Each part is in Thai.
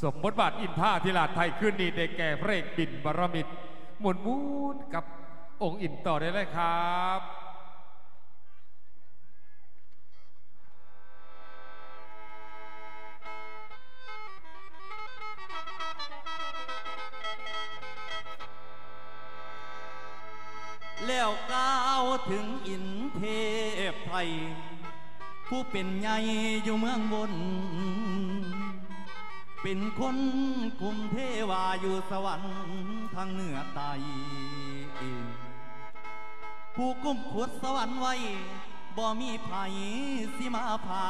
สมบทบาทอินท่าธิราชไทยขึ้นนี้ได้แก่พระเอกบินบารมิตรหมุนมูนกับองค์อินต่อได้เลยครับแล้วก้าวถึงอินเทพไทย ผู้เป็นใหญ่อยู่เมืองบน เป็นคนคุมเทวาอยู่สวรรค์ทางเหนือไตผู้กุมขวดสวรรค์ไว้บ่มีไผสิมาพา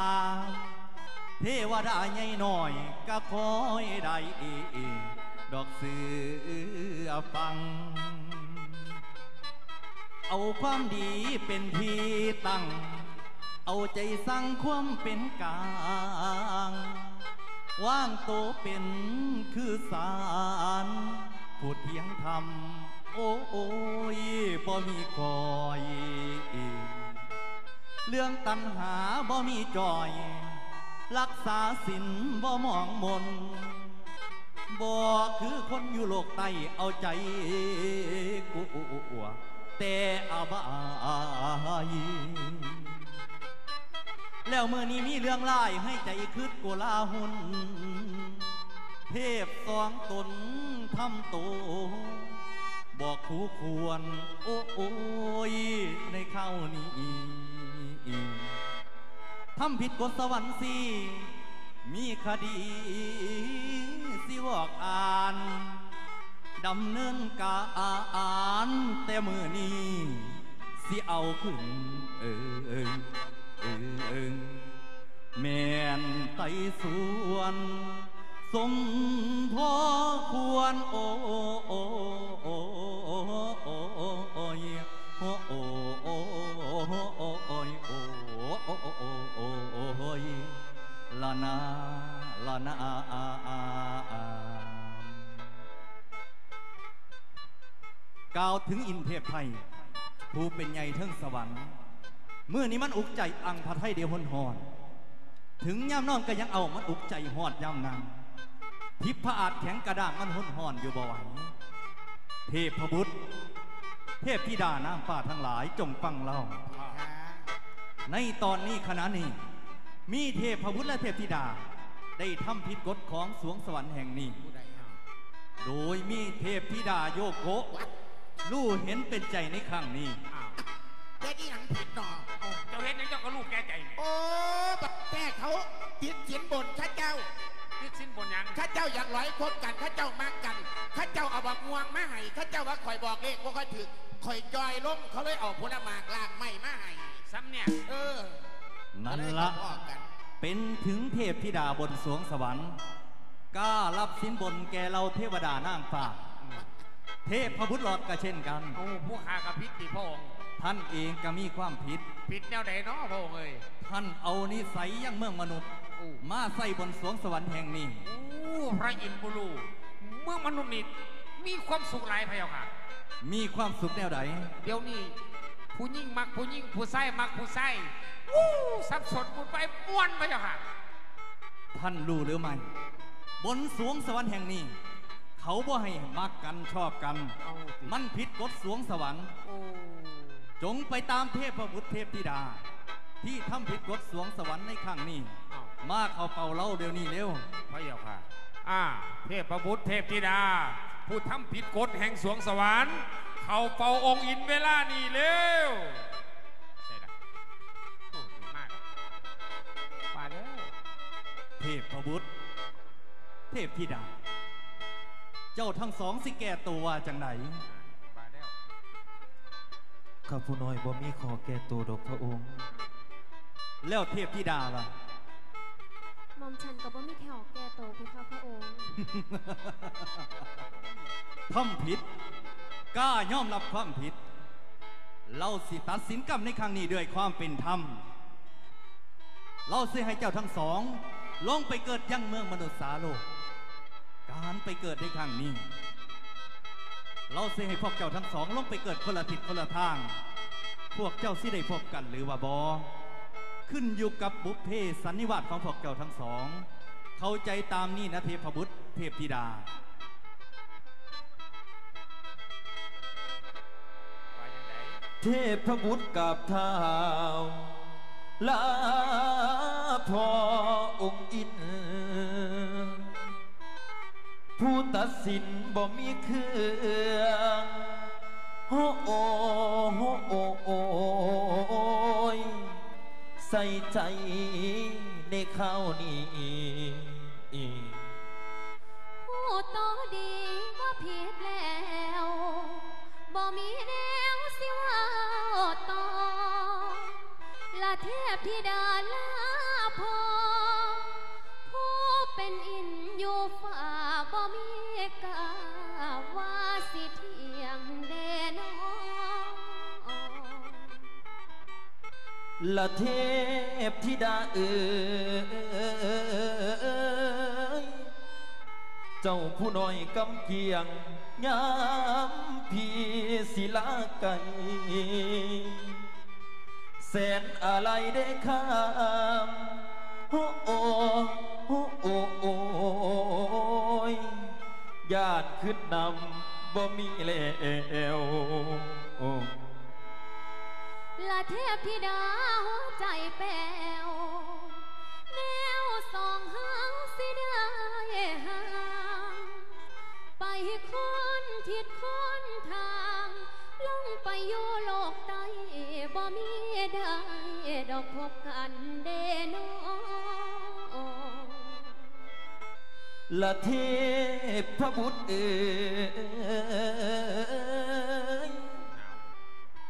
เทวดาใหญ่หน่อยก็คอยได้ดอกเสือฟัง เอาความดีเป็นที่ตั้ง เอาใจสั่งความเป็นกลาง ว่างโตเป็นคือสารผู้เทียงธรรม โอ้โอ้ยบ่มีคอย เรื่องตัณหาบ่มีจอย รักษาศีลบ่มองมนบ่คือคนอยู่โลกใต้เอาใจกูแต่อาบาย แล้วเมื่อนี้มีเรื่องร้ายให้ใจคืดกลาหุนเทพสองตนทำโตบอกคู่ควร โอ้โอยในข้าวนี้ทำผิดกฎสวรรค์สิมีคดีสิวอกอ่านดำเนินกาอ่านแต่มือนี้สิเอาขึ้นเออ ออเออเออแม่นไตสวนสมพอควรโอโอโอโอโอโอโอ้ยโอโอโอโอโอโอ้ยโอยลานาลานาอาอาอากล่าวถึงอินเทพไทย ผู้เป็นใหญ่เทิงสวรรค์ เมื่อนี้มันอุกใจอังพระไทยเดียวหนหอน ถึงย่ำนอนก็ยังเอามันอุกใจหอดย่ำนางทิพระอาจแข็งกระด้างมันหอนหอนอยู่บ่ไหวเทพบุตร เทพธิดาน้ำฟ้าทั้งหลายจงฟังเล่าในตอนนี้ขณะนี้ มีเทพบุตรและเทพธิดาได้ทำผิดกฎของสวงสวรรค์แห่งนี้โดยมีเทพธิดาโยโกะรู้เห็นเป็นใจในครั้งนี้อ้าวเด็ดอีหยังผิดหนอ อยากร้อยคบกันข้าเจ้ามากกันข้าเจ้าเอาบักม่วงมาให้ข้าเจ้าว่าคอยบอกเลขว่าคอยถึกคอยจอยล้มเขาเลยเอาผลหมากลากไม้มาให้ซ้ำเนี่ยเออนั่นก็เยละทะเลากันเป็นถึงเทพธิดาบนสวงสวรรค์กล้ารับสินบนแกเราเทวดานางฟ้าเทพพระพุทธหลอดก็เช่นกันโอ้ผู้ขากับพิษที่พระองค์ท่านเองก็มีความผิด ผิดแนวไหนเนาะพระองค์เอ้ยท่านเอานิสัยยังเมืองมนุษย์โอ้มาใส่บนสวงสวรรค์แห่งนี้โอ้พระอินทร์บุรูเมื่อมนุษย์นี่มีความสุขหลายพะเยาค่ะ มีความสุขแนวใดเดี๋ยวนี้ผู้ยิ่งมักผู้ยิ่งผู้ไส้มักผู้ไส้วู้สับสนบุญไปม้วนพะเยาค่ะ ท่านรู้หรือไม่บนสวงสวรรค์แห่งนี้ เขาบ่ให้มักกันชอบกัน เอาสิ มันผิดกฎสวงสวรรค์ โอ้จงไปตามเทพบุตรเทพธิดา ที่ทำผิดกฎสวงสวรรค์ในครั้งนี้ เอามาเข้าเป่าเล่าเดี๋ยวนี้เร็ว พระเยาค่ะ อ่าเทพบุตรเทพธิดา ผู้ทำผิดกฎแห่งสวงสวรรค์ เขาเป่าองค์อินเวลานี่เร็วใช่ละโอ้ดีมากป่าเด้อเทพบุตรเทพธิดา เจ้าทั้งสองสิแก่ตัวว่าจังไหนป่าแล้วข้าผู้น้อยบ่มีขอแก่ตัวดอกพระองค์ แล้วเทพธิดาล่ะห มอมฉันกับว่ามีแถวแก่โตเพคะพระองค์ทำผิดกล้ายอมรับความผิด เราสิตัดสินกรรมในครั้งนี้ด้วยความเป็นธรรม เราสิให้เจ้าทั้งสอง ลงไปเกิดยังเมืองมนุษย์สาโลก การไปเกิดในครั้งนี้ เราสิให้พวกเจ้าทั้งสอง ลงไปเกิดคนละทิศคนละทาง พวกเจ้าสิได้พบกันหรือว่าบอ ขึ้นอยู่กับบุพเพสันนิวาสของพวกเจ้าทั้งสอง เข้าใจตามนี่นะเทพบุตรเทพธิดาว่าอย่างไรเทพบุตรกับเท้าลาพอองค์อิน ผู้ตัดสินบ่มีเครื่องโอ้โอ้โอ้โอ ใส่ใจในข้าวนี้ผู้โตดีว่าผิดแล้วบ่มีแนวสิว่าต่อละเทพธิดาลาพอผู้เป็นอินอยู่ฝ่าบ่มี ละเทพธิดาเอ๋ยเจ้าผู้น้อยกำเกียงยามพี่ศิลาไก่แสนอะไรได้ข้ามโอ้โอ้โอ้โอยญาติขึ้นนำบ่มีแล้วโอ้ ละเทพธิดาหัวใจแป้วแนวสองหางสิได้ห่างไปคนทิศคนทางลงไปอยู่โลกใต้บ่มีได้ดอกพบกันเดนอละเทพบุตรเอ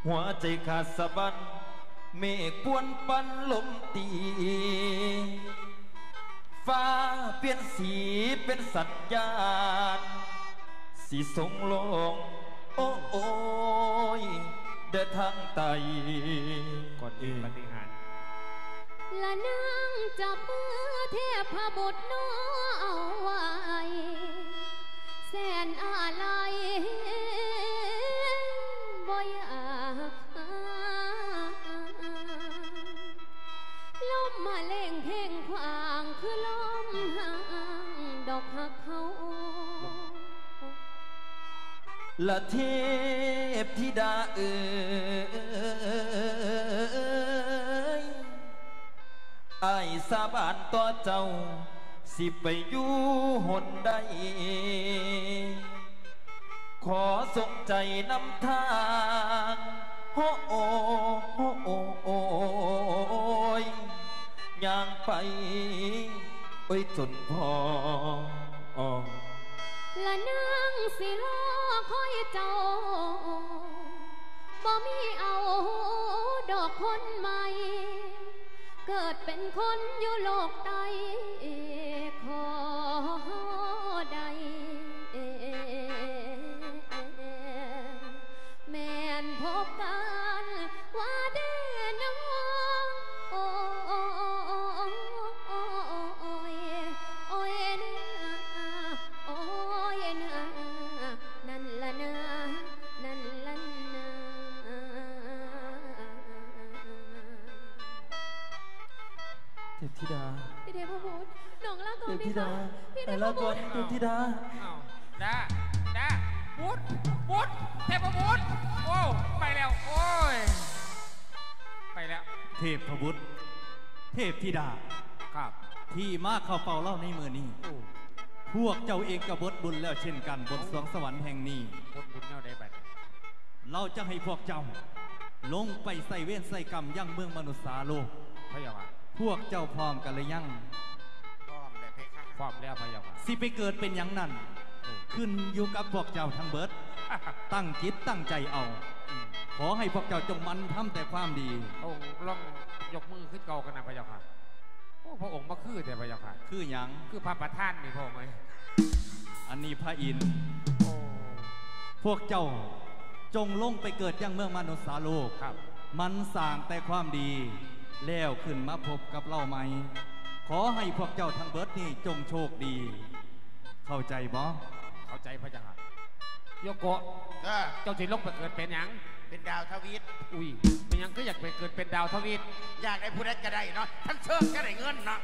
หัวใจขาดสะบันเมฆปวนปันลมตี ฟ้าเปลี่ยนสีเป็นสัญญาณสีสงลง โอ้โอ้ยเดินทางไตก่อนอื่นปฏิหารย์ละนางจับมือเทพบุตรน้อเอาไว้ แสนอะไร ดอกหักเขาละเทพธิดาเอ๋ยไอ้สาบานต่อเจ้า สิไปอยู่หนใด ขอสงใจนำทางโอ้โอโอ้โอโอยย่างไป โอ้ยจนพอ สิรอคอยเจ้าบ่มีเอาดอกคนใหม่ เกิดเป็นคนอยู่โลกใต้ น้องลาก่อเทนพพี่ธิคะดาพี่เทไปพแล้วบุก่อนตรเทพธิดา อ้าวดาดาบุตรบุตรเทพบุตรโอ้ ไปแล้ว โอ้ย ไปแล้ว เทพบุตรเทพธิดา ครับ ที่มาเข้าเฝ้าเล่าในมือนี้ โอ้พวกเจ้าเองกบฏบุญแล้วเช่นกันบนสวงสวรรค์แห่งนี้บุญบุญแนวได้บัดเราจะให้พวกเจ้า ลงไปใส่เวรใส่กรรมยังเมืองมนุษย์สาโลกพะเยาค่ะพวกเจ้าพร้อมกันหรือยัง คะความแล้วพะเยาค่ะสิไปเกิดเป็นอย่างนั้น ขึ้นอยู่กับพวกเจ้าทั้งเบิด ตั้งจิตตั้งใจเอา ขอให้พวกเจ้าจงมันทำแต่ความดีพระองค์ลองยกมือขึ้นเกากันนะพะเยาค่ะโอ้พระองค์มาคือแต่พะเยาค่ะ คืออย่างคือพระประธานนี่พระองค์ไหมอันนี้พระอินทร์โอ้พวกเจ้าจงลงไปเกิดยังเมืองมนุษย์สาโลกครับ มันสร้างแต่ความดี แล้วขึ้นมาพบกับเราไหม ขอให้พวกเจ้าทั้งเบิดนี่จงโชคดี เข้าใจบ่เข้าใจพะเยาค่ะโยโกะก็เจ้าสิลงไปเกิดเป็นหยัง เป็นดาวทวิตอุ้ยเป็นหยังก็อยากไปเกิดเป็นดาวทวีตอยากได้ผู้ใดก็ได้เนาะทั้งเชิงก็ได้เงินเนาะ